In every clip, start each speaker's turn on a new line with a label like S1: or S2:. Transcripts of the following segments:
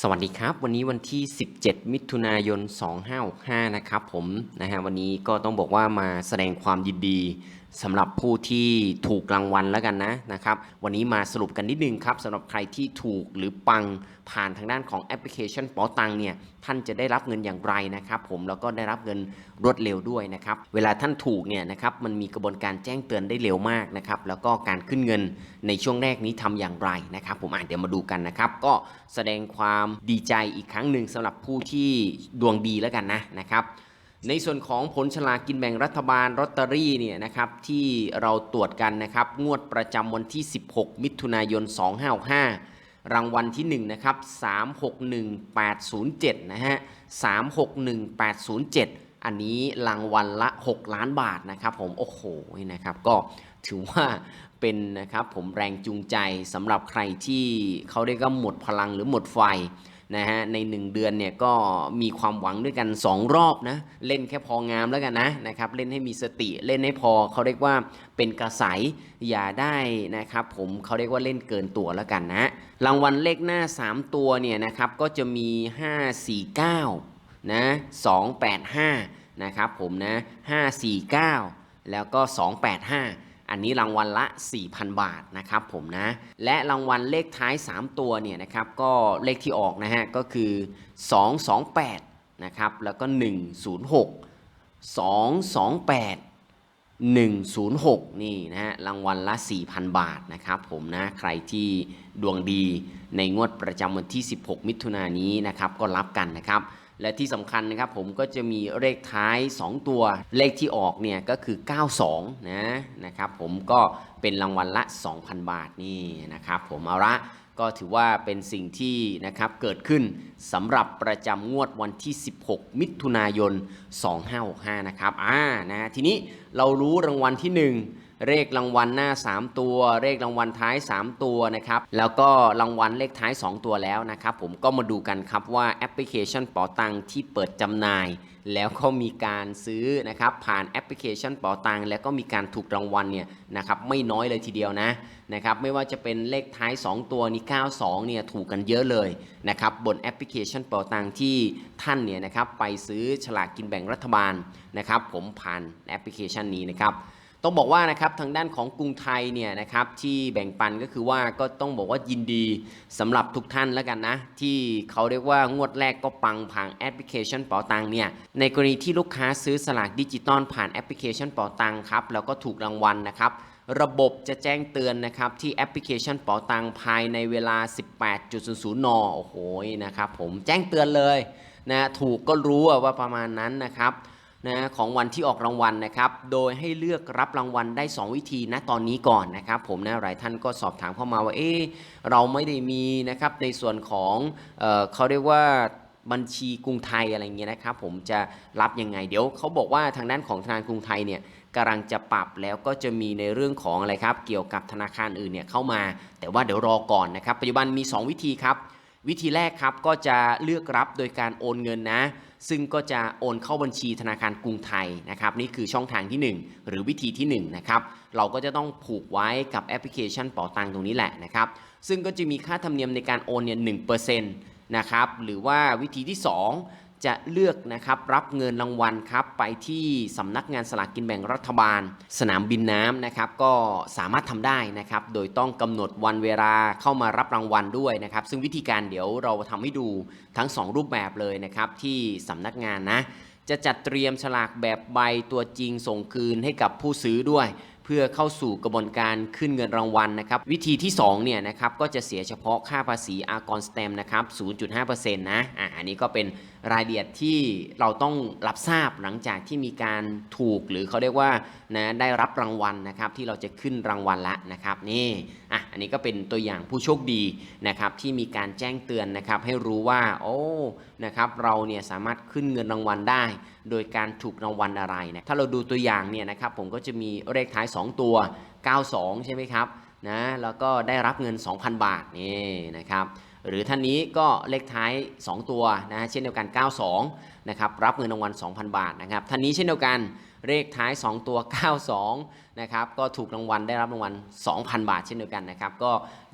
S1: สวัสดีครับ วันนี้วันที่ 17 มิถุนายน 2565 นะครับผมนะฮะวันนี้ก็ต้องบอกว่ามาแสดงความยินดีสำหรับผู้ที่ถูกรางวัลแล้วกันนะนะครับ วันนี้มาสรุปกันนิดนึงครับสำหรับใครที่ถูกหรือปังผ่านทางด้านของแอปพลิเคชันป๋าตังเนี่ยท่านจะได้รับเงินอย่างไรนะครับ ผมแล้วก็ได้รับเงินรวดเร็วด้วยนะครับ เวลาท่านถูกเนี่ยนะครับมันมีกระบวนการแจ้งเตือนได้เร็วมากนะครับ แล้วก็การขึ้นเงินในช่วงแรกนี้ทำอย่างไรนะครับ ผมอะเดี๋ยวมาดูกันนะครับ ก็แสดงความดีใจอีกครั้งหนึ่งสำหรับผู้ที่ดวงดีแล้วกันนะนะครับ ในส่วนของผลฉลากกินแบ่งรัฐบาลลอตเตอรี่เนี่ยนะครับที่เราตรวจกันนะครับงวดประจำวันที่ 16 มิถุนายน 2565 รางวัลที่ 1 นะครับ 361807 นะฮะ 361807 อันนี้รางวัลละ 6 ล้านบาทนะครับผม โอ้โหนะครับก็ถือว่าเป็นนะครับผมแรงจูงใจสำหรับใครที่เขาเรียกว่าหมดพลังหรือหมดไฟ นะฮะใน 1 เดือนเนี่ยก็มีความหวังด้วยกัน 2 รอบนะเล่นแค่พองามแล้วกันนะนะครับเล่นให้มีสติเล่นให้พอเขาเรียกว่าเป็นกระใสอย่าได้นะครับผมเขาเรียกว่าเล่นเกินตัวแล้วกันนะรางวัลเลขหน้า 3 ตัวเนี่ยนะครับก็จะมี 549นะ285นะครับผมนะ549 แล้วก็ 285 อันนี้รางวัลละ 4,000 บาทนะครับผมนะและรางวัลเลขท้าย 3 ตัวเนี่ยนะครับก็เลขที่ออกนะฮะก็คือ 228นะครับแล้วก็ 106 228 106 นี่นะฮะรางวัลละ 4,000 บาทนะครับผมนะใครที่ดวงดีในงวดประจำวันที่ 16 มิถุนายนนี้นะครับก็รับกันนะครับ และที่สำคัญนะครับผมก็จะมีเลขท้าย 2 ตัว เลขที่ออกเนี่ยก็คือ 92 นะนะครับผมก็เป็นรางวัลละ 2,000 บาทนี่นะครับผมเอาละก็ถือว่าเป็นสิ่งที่นะครับเกิดขึ้นสำหรับประจำงวดวันที่ 16 มิถุนายน 2565 นะครับอ่านะทีนี้เรารู้รางวัลที่ 1 เลขรางวัลหน้า 3 ตัว เลขรางวัลท้าย 3 ตัวนะครับ แล้วก็รางวัลเลขท้าย 2 ตัวแล้วนะครับ ผมก็มาดูกันครับว่าแอปพลิเคชันเป๋าตังที่เปิดจำหน่าย แล้วก็มีการซื้อนะครับ ผ่านแอปพลิเคชันเป๋าตังแล้วก็มีการถูกรางวัลเนี่ยนะครับไม่น้อยเลยทีเดียวนะนะครับไม่ว่าจะเป็นเลขท้าย 2 ตัวนี่92เนี่ยถูกกันเยอะเลยนะครับบนแอปพลิเคชันเป๋าตังที่ท่านเนี่ยนะครับไปซื้อฉลากกินแบ่งรัฐบาลนะครับ ผมผ่านแอปพลิเคชันนี้นะครับ ต้องบอกว่านะครับทางด้านของกรุงไทยเนี่ยนะครับที่แบ่งปันก็คือว่าก็ต้องบอกว่ายินดีสำหรับทุกท่านแล้วกันนะ ที่เขาเรียกว่างวดแรกก็ปังผ่านแอปพลิเคชันเป๋าตังเนี่ยในกรณีที่ลูกค้าซื้อสลากดิจิตอลผ่านแอปพลิเคชันเป๋าตังครับแล้วก็ถูกรางวัลนะครับระบบจะแจ้งเตือนนะครับที่แอปพลิเคชันเป๋าตังภายในเวลา 18.00 น โอ้โหนะครับผมแจ้งเตือนเลยนะถูกก็รู้ว่าประมาณนั้นนะครับ นะของวันที่ออกรางวัลนะครับ โดยให้เลือกรับรางวัลได้ 2 วิธีนะตอนนี้ก่อนนะครับ ผมนะหลายท่านก็สอบถามเข้ามาว่าเอ๊เราไม่ได้มีนะครับในส่วนของเออเขาเรียกว่าบัญชีกรุงไทยอะไรเงี้ยนะครับ ผมจะรับยังไงเดี๋ยวเขาบอกว่าทางด้านของธนาคารกรุงไทยเนี่ยกำลังจะปรับแล้วก็จะมีในเรื่องของอะไรครับ เกี่ยวกับธนาคารอื่นเนี่ยเข้ามา แต่ว่าเดี๋ยวรอก่อนนะครับ ปัจจุบันมี 2 วิธีครับ วิธีแรกครับก็จะเลือกรับโดยการโอนเงินนะ ซึ่งก็จะโอนเข้าบัญชีธนาคารกรุงไทยนะครับนี่คือช่องทางที่ 1 หรือวิธีที่1นะครับเราก็จะต้องผูกไว้กับแอปพลิเคชันเป๋าตังตรงนี้แหละนะครับซึ่งก็จะมีค่าธรรมเนียมในการโอนเนี่ยหนะครับหรือว่าวิธีที่ 2 จะเลือกนะครับรับเงินรางวัลครับไปที่สำนักงานสลากกินแบ่งรัฐบาล สนามบินน้ำนะครับก็สามารถทำได้นะครับโดยต้องกำหนดวันเวลาเข้ามารับรางวัลด้วยนะครับซึ่งวิธีการเดี๋ยวเราทำให้ดูทั้ง 2 รูปแบบเลยนะครับที่สำนักงานนะจะจัดเตรียมฉลากแบบใบตัวจริงส่งคืนให้กับผู้ซื้อด้วย เพื่อเข้าสู่กระบวนการขึ้นเงินรางวัลนะครับ วิธีที่2เนี่ยนะครับก็จะเสียเฉพาะค่าภาษีอากรสแตมนะครับ 0.5%นะอ่าอันนี้ก็เป็นรายละเอียดที่เราต้องรับทราบหลังจากที่มีการถูกหรือเขาเรียกว่านะได้รับรางวัลนะครับที่เราจะขึ้นรางวัลละนะครับนี่อะอันนี้ก็เป็นตัวอย่างผู้โชคดีนะครับที่มีการแจ้งเตือนนะครับให้รู้ว่าโอ้นะครับเราเนี่ยสามารถขึ้นเงินรางวัลได้ โดยการถูกรางวัลอะไรนะถ้าเราดูตัวอย่างเนี่ยนะครับผมก็จะมีเลขท้าย 2 ตัว 92 ใช่ไหมครับ นะแล้วก็ได้รับเงิน 2,000 บาทนี่นะครับหรือท่านนี้ก็เลขท้าย 2 ตัวนะเช่นเดียวกัน 92นะครับรับเงินรางวัล 2,000 บาทนะครับท่านนี้เช่นเดียวกันเลขท้าย 2 ตัว 92นะครับก็ถูกรางวัลได้รับรางวัล 2,000 บาทเช่นเดียวกันนะครับก็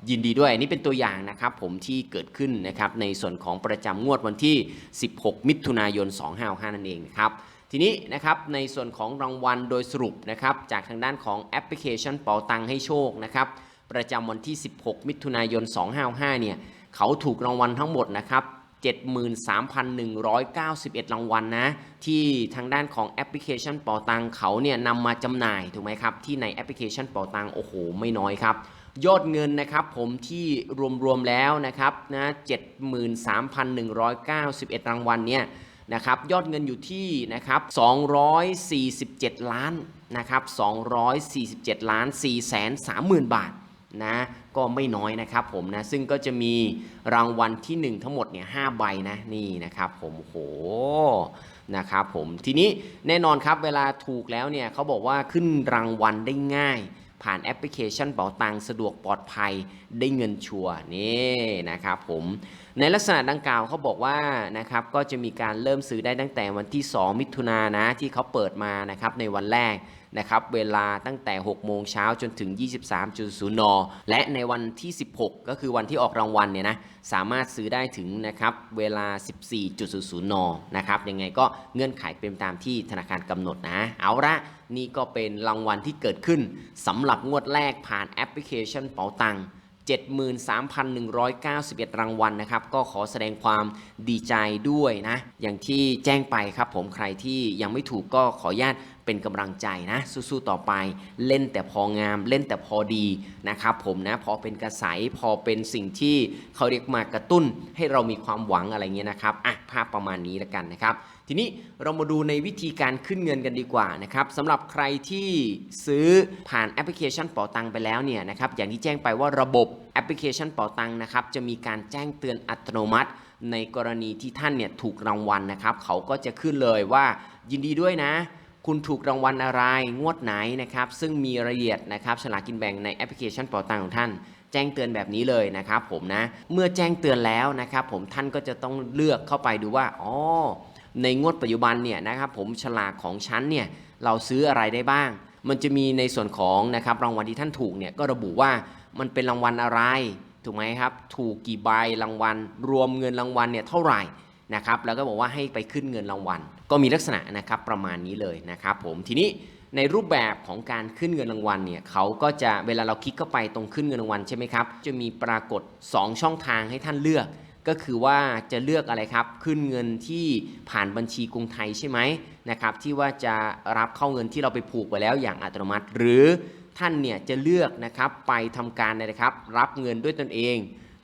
S1: ยินดีด้วยนี่เป็นตัวอย่างนะครับผมที่เกิดขึ้นนะครับในส่วนของประจำงวดวันที่ 16 มิถุนายน 255นั่นเองนะครับ ทีนี้นะครับในส่วนของรางวัลโดยสรุปนะครับจากทางด้านของแอปพลิเคชันเป๋าตังให้โชคนะครับประจำวันที่ 16 มิถุนายน 255 เนี่ยเขาถูกรางวัลทั้งหมดนะครับ73,191 รางวัลนะที่ทางด้านของแอปพลิเคชันเป๋าตังเขาเนี่ยนำมาจำหน่ายถูกไหมครับที่ในแอปพลิเคชันเป๋าตังโอ้โหไม่น้อยครับยอดเงินนะครับผมที่รวมๆแล้วนะครับนะ73,191 รางวัลเนี่ย นะครับยอดเงินอยู่ที่นะครับ247 ล้านนะครับ247 ล้าน4แสน30,000 บาทนะก็ไม่น้อยนะครับผมนะซึ่งก็จะมีรางวัลที่ 1 ทั้งหมดเนี่ย5ใบนะนี่นะครับผมโหนะครับผมทีนี้แน่นอนครับเวลาถูกแล้วเนี่ยเขาบอกว่าขึ้นรางวัลได้ง่าย ผ่านแอปพลิเคชันเป๋าตังสะดวกปลอดภัยได้เงินชัวร์นี่นะครับผม ในลักษณะดังกล่าวเขาบอกว่านะครับก็จะมีการเริ่มซื้อได้ตั้งแต่วันที่ 2 มิถุนายนนะที่เขาเปิดมานะครับในวันแรกนะครับเวลาตั้งแต่ 6 โมงเช้าจนถึง 23.0 น และในวันที่ 16 ก็คือวันที่ออกรางวัลเนี่ยนะสามารถซื้อได้ถึงนะครับเวลา 14.00 น นะครับยังไงก็เงื่อนไขเป็นตามที่ธนาคารกำหนดนะ เอาละนี่ก็เป็นรางวัลที่เกิดขึ้นสำหรับงวดแรกผ่านแอปพลิเคชันเป๋าตังค์ 73,191 รางวัลนะครับ ก็ขอแสดงความดีใจด้วยนะ อย่างที่แจ้งไปครับผมใครที่ยังไม่ถูกก็ขออนุญาต เป็นกำลังใจนะสู้ๆต่อไป เล่นแต่พองามเล่นแต่พอดีนะครับผมนะพอเป็นกระแสพอเป็นสิ่งที่เขาเรียกมากระตุ้น ให้เรามีความหวังอะไรเงี้ยนะครับอะภาพประมาณนี้แล้วกันนะครับ ทีนี้เรามาดูในวิธีการขึ้นเงินกันดีกว่านะครับสำหรับใครที่ซื้อผ่านแอปพลิเคชันเป๋าตังไปแล้วเนี่ยนะครับอย่างที่แจ้งไปว่าระบบแอปพลิเคชันเป๋าตังนะครับจะมีการแจ้งเตือนอัตโนมัติ ในกรณีที่ท่านเนี่ยถูกรางวัลนะครับ เขาก็จะขึ้นเลยว่ายินดีด้วยนะ คุณถูกรางวัลอะไร งวดไหนนะครับ ซึ่งมีรายละเอียดนะครับฉลากกินแบ่งในแอปพลิเคชันเป๋าตังของท่าน แจ้งเตือนแบบนี้เลยนะครับผมนะ เมื่อแจ้งเตือนแล้วนะครับผมท่านก็จะต้องเลือกเข้าไปดูว่า อ๋อ ในงวดปัจจุบันเนี่ยนะครับผมฉลากของชั้นเนี่ยเราซื้ออะไรได้บ้าง มันจะมีในส่วนของนะครับรางวัลที่ท่านถูกเนี่ยก็ระบุว่ามันเป็นรางวัลอะไร ถูกไหมครับ ถูกกี่ใบรางวัล รวมเงินรางวัลเนี่ยเท่าไหร่นะครับ แล้วก็บอกว่าให้ไปขึ้นเงินรางวัล ก็มีลักษณะนะครับประมาณนี้เลยนะครับผมทีนี้ในรูปแบบของการขึ้นเงินรางวัลเนี่ยเขาก็จะเวลาเราคลิกเข้าไปตรงขึ้นเงินรางวัลใช่ไหมครับจะมีปรากฏ 2 ช่องทางให้ท่านเลือก ก็คือว่าจะเลือกอะไรครับ ขึ้นเงินที่ผ่านบัญชีกรุงไทยใช่ไหมนะครับที่ว่าจะรับเข้าเงินที่เราไปผูกไว้แล้วอย่างอัตโนมัติ หรือท่านเนี่ยจะเลือกนะครับไปทำการนะครับรับเงินด้วยตนเอง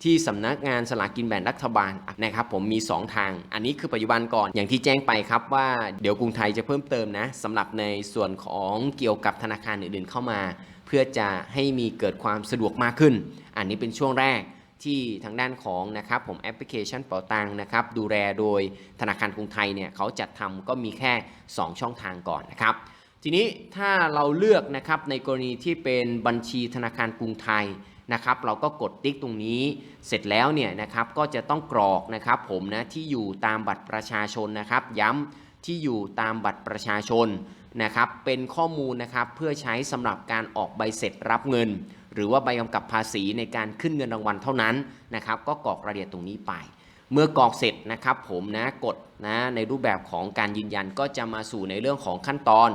S1: ที่สำนักงานสลากกินแบ่งรัฐบาลนะครับผมมี 2 ทาง อันนี้คือปัจจุบันก่อนอย่างที่แจ้งไปครับว่าเดี๋ยวกรุงไทยจะเพิ่มเติมนะสำหรับในส่วนของเกี่ยวกับธนาคารอื่นๆเข้ามา เพื่อจะให้มีเกิดความสะดวกมากขึ้น อันนี้เป็นช่วงแรกที่ทางด้านของนะครับผมแอปพลิเคชันเป๋าตังนะครับดูแลโดยธนาคารกรุงไทยเนี่ยเขาจัดทำก็มีแค่ 2 ช่องทางก่อนนะครับ ทีนี้ถ้าเราเลือกนะครับในกรณีที่เป็นบัญชีธนาคารกรุงไทย นะครับ เราก็กดติ๊กตรงนี้เสร็จแล้วเนี่ยนะครับก็จะต้องกรอกนะครับผมนะที่อยู่ตามบัตรประชาชนนะครับ ย้ำที่อยู่ตามบัตรประชาชนนะครับ เป็นข้อมูลนะครับเพื่อใช้สำหรับการออกใบเสร็จรับเงิน หรือว่าใบกำกับภาษีในการขึ้นเงินรางวัลเท่านั้นนะครับ ก็กรอกรายละเอียดตรงนี้ไป เมื่อกรอกเสร็จนะครับ ผมนะกดนะในรูปแบบของการยืนยันก็จะมาสู่ในเรื่องของขั้นตอน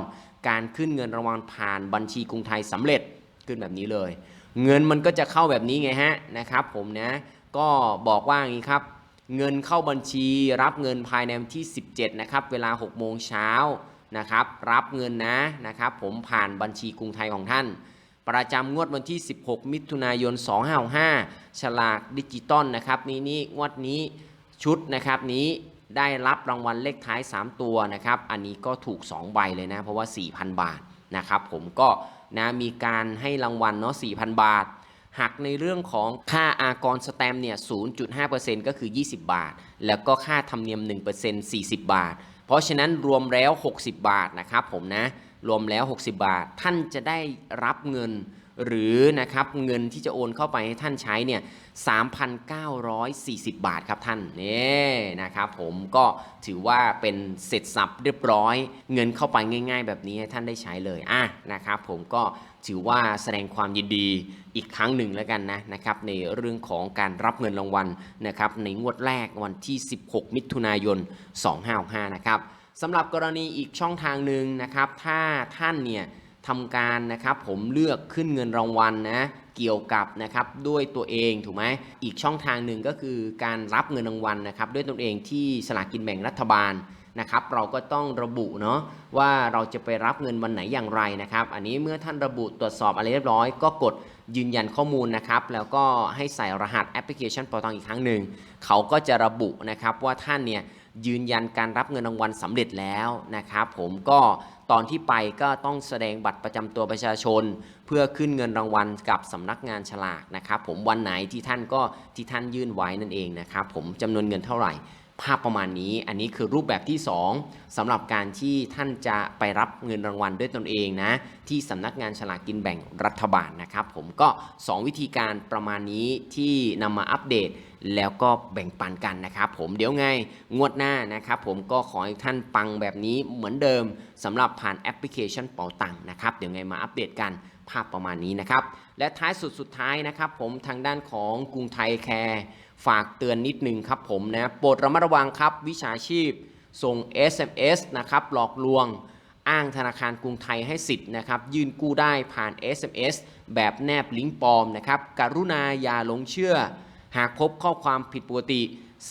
S1: การขึ้นเงินรางวัลผ่านบัญชีกรุงไทยสำเร็จขึ้นแบบนี้เลย เงินมันก็จะเข้าแบบนี้ไงฮะนะครับผมนะก็บอกว่าอย่างนี้ครับ เงินเข้าบัญชีรับเงินภายในวันที่ 17 นะครับ เวลา 6 โมงเช้านะครับ รับเงินนะนะครับ ผมผ่านบัญชีกรุงไทยของท่าน ประจำงวดวันที่ 16 มิถุนายน 2565 ฉลากดิจิตอลนะครับนี้นี่งวดนี้ชุดนะครับนี้ได้รับรางวัลเลขท้าย 3 ตัวนะครับ อันนี้ก็ถูก 2 ใบเลยนะ เพราะว่า 4,000 บาทนะครับ ผมก็ นะมีการให้รางวัลเนาะ4,000 บาทหักในเรื่องของค่าอากรสแตมเนี่ย 0.5%ก็คือ 20 บาท แล้วก็ค่าธรรมเนียม 1% 40 บาท เพราะฉะนั้นรวมแล้ว 60 บาทนะครับผมนะ รวมแล้ว 60 บาท ท่านจะได้รับเงิน หรือนะครับเงินที่จะโอนเข้าไปให้ท่านใช้เนี่ย 3,940 บาทครับท่านนี่นะครับผมก็ถือว่าเป็นเสร็จสับเรียบร้อย เงินเข้าไปง่าย ๆ แบบนี้ให้ท่านได้ใช้เลยอะนะครับผมก็ถือว่าแสดงความยินดีอีกครั้งหนึ่งแล้วกันนะนะครับในเรื่องของการรับเงินรางวัลนะครับในงวดแรกวันที่ 16 มิถุนายน 2565 นะครับสำหรับกรณีอีกช่องทางหนึ่งนะครับถ้าท่านเนี่ย ทำการนะครับผมเลือกขึ้นเงินรางวัลนะเกี่ยวกับนะครับด้วยตัวเองถูกไหมอีกช่องทางหนึ่งก็คือการรับเงินรางวัลนะครับด้วยตนเองที่สลากกินแบ่งรัฐบาลนะครับเราก็ต้องระบุเนาะว่าเราจะไปรับเงินวันไหนอย่างไรนะครับ อันนี้เมื่อท่านระบุตรวจสอบอะไรเรียบร้อย ก็กดยืนยันข้อมูลนะครับ แล้วก็ให้ใส่รหัสแอปพลิเคชันปอตองอีกครั้งหนึ่งเขาก็จะระบุนะครับว่าท่านเนี่ย ยืนยันการรับเงินรางวัลสำเร็จแล้วนะครับผมก็ตอนที่ไปก็ต้องแสดงบัตรประจำตัวประชาชน เพื่อขึ้นเงินรางวัลกับสำนักงานฉลากนะครับผมวันไหนที่ท่านก็ที่ท่านยื่นไว้นั่นเองนะครับผมจำนวนเงินเท่าไหร่ ภาพประมาณนี้ อันนี้คือรูปแบบที่ 2สำหรับการที่ท่านจะไปรับเงินรางวัลด้วยตนเองนะ ที่สำนักงานฉลากกินแบ่งรัฐบาลนะครับ ผมก็ 2 วิธีการประมาณนี้ที่นำมาอัปเดตแล้วก็แบ่งปันกันนะครับ ผมเดี๋ยวไงงวดหน้านะครับ ผมก็ขอให้ท่านปังแบบนี้เหมือนเดิมสำหรับผ่านแอปพลิเคชันเป๋าตังค์นะครับ เดี๋ยวไงมาอัปเดตกันภาพประมาณนี้นะครับ และท้ายสุดสุดท้ายนะครับผมทางด้านของกรุงไทยแคร์ฝากเตือนนิดนึงครับผมนะโปรดระมัดระวังครับวิชาชีพ ส่ง SMS นะครับหลอกลวงอ้างธนาคารกรุงไทยให้สิทธิ์นะครับยื่นกู้ได้ผ่าน SMS แบบแนบลิงก์ปลอมนะครับกรุณาอย่าหลงเชื่อ หากพบข้อความผิดปกติ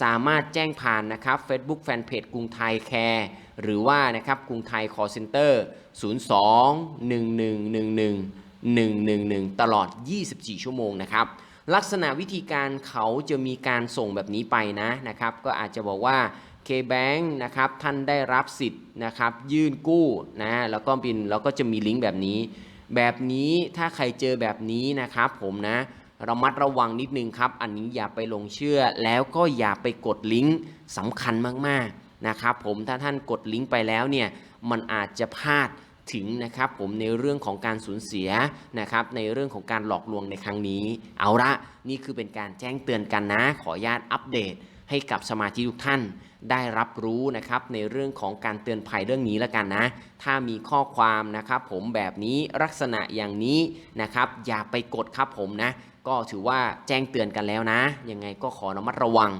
S1: สามารถแจ้งผ่านนะครับ Facebook Fanpage กรุงไทยแคร์หรือว่านะครับกรุงไทย Call Center 02 1111 111 ตลอด 24 ชั่วโมงนะครับ ลักษณะวิธีการเขาจะมีการส่งแบบนี้ไปนะนะครับ ก็อาจจะบอกว่า K-Bank นะครับท่านได้รับสิทธิ์นะครับ ยื่นกู้นะแล้วก็บินแล้วก็จะมีลิงก์แบบนี้ แบบนี้ถ้าใครเจอแบบนี้นะครับ ผมนะระมัดระวังนิดนึงครับ อันนี้อย่าไปหลงเชื่อแล้วก็อย่าไปกดลิงก์สำคัญมากๆนะครับ ผมถ้าท่านกดลิงก์ไปแล้วเนี่ยมันอาจจะพลาด ถึงนะครับผมในเรื่องของการสูญเสียนะครับในเรื่องของการหลอกลวงในครั้งนี้ เอาละนี่คือเป็นการแจ้งเตือนกันนะ ขออนุญาตอัปเดตให้กับสมาชิกทุกท่าน ได้รับรู้นะครับในเรื่องของการเตือนภัยเรื่องนี้แล้วกันนะ ถ้ามีข้อความนะครับผมแบบนี้ลักษณะอย่างนี้นะครับ อย่าไปกดครับผมนะ ก็ถือว่าแจ้งเตือนกันแล้วนะ ยังไงก็ขอระมัดระวัง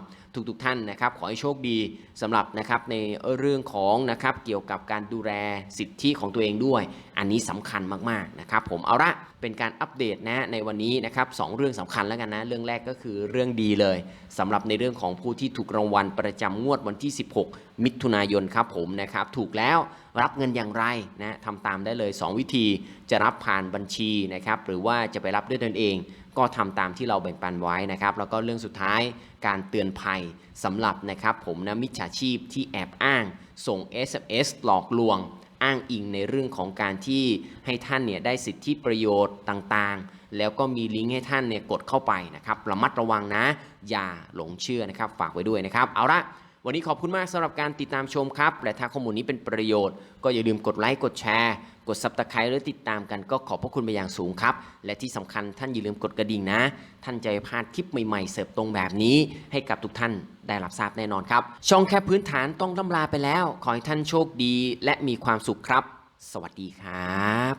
S1: ทุกๆทท่านนะครับ ขอให้โชคดีสำหรับนะครับในเรื่องของนะครับเกี่ยวกับการดูแลสิทธิของตัวเองด้วย อันนี้สำคัญมากๆนะครับ ผมเอาละเป็นการอัปเดตนะในวันนี้นะครับสองเรื่องสำคัญแล้วกันนะ เรื่องแรกก็คือเรื่องดีเลยสำหรับในเรื่องของผู้ที่ถูกรางวัลประจำงวดวันันที่ 16 มิถุนายนครับผมนะครับถูกแล้วรับเงินอย่างไรนะทำตามได้เลย 2 วิธีจะรับผ่านบัญชีนะครับหรือว่าจะไปรับด้วยตนเอง ก็ทำตามที่เราแบ่งปันไว้นะครับแล้วก็เรื่องสุดท้ายการเตือนภัยสำหรับนะครับผมนะมิจฉาชีพที่แอบอ้างส่ง SMS หลอกลวง อ้างอิงในเรื่องของการที่ให้ท่านเนี่ยได้สิทธิประโยชน์ต่างๆ แล้วก็มีลิงก์ให้ท่านเนี่ยกดเข้าไปนะครับระมัดระวังนะ อย่าหลงเชื่อนะครับฝากไว้ด้วยนะครับ เอาละ วันนี้ขอบคุณมากสำหรับการติดตามชมครับ และถ้าข้อมูลนี้เป็นประโยชน์ ก็อย่าลืมกดไลค์กดแชร์ กดซับสไครต์หรือติดตามกันก็ขอบพระคุณไปอย่างสูงครับ และที่สำคัญท่านอย่าลืมกดกระดิ่งนะ ท่านจะพลาดคลิปใหม่ๆ เสิร์ฟตรงแบบนี้ ให้กับทุกท่านได้รับทราบแน่นอนครับ ช่องแค่พื้นฐานต้องล่ำลาไปแล้ว ขอให้ท่านโชคดี และมีความสุขครับ สวัสดีครับ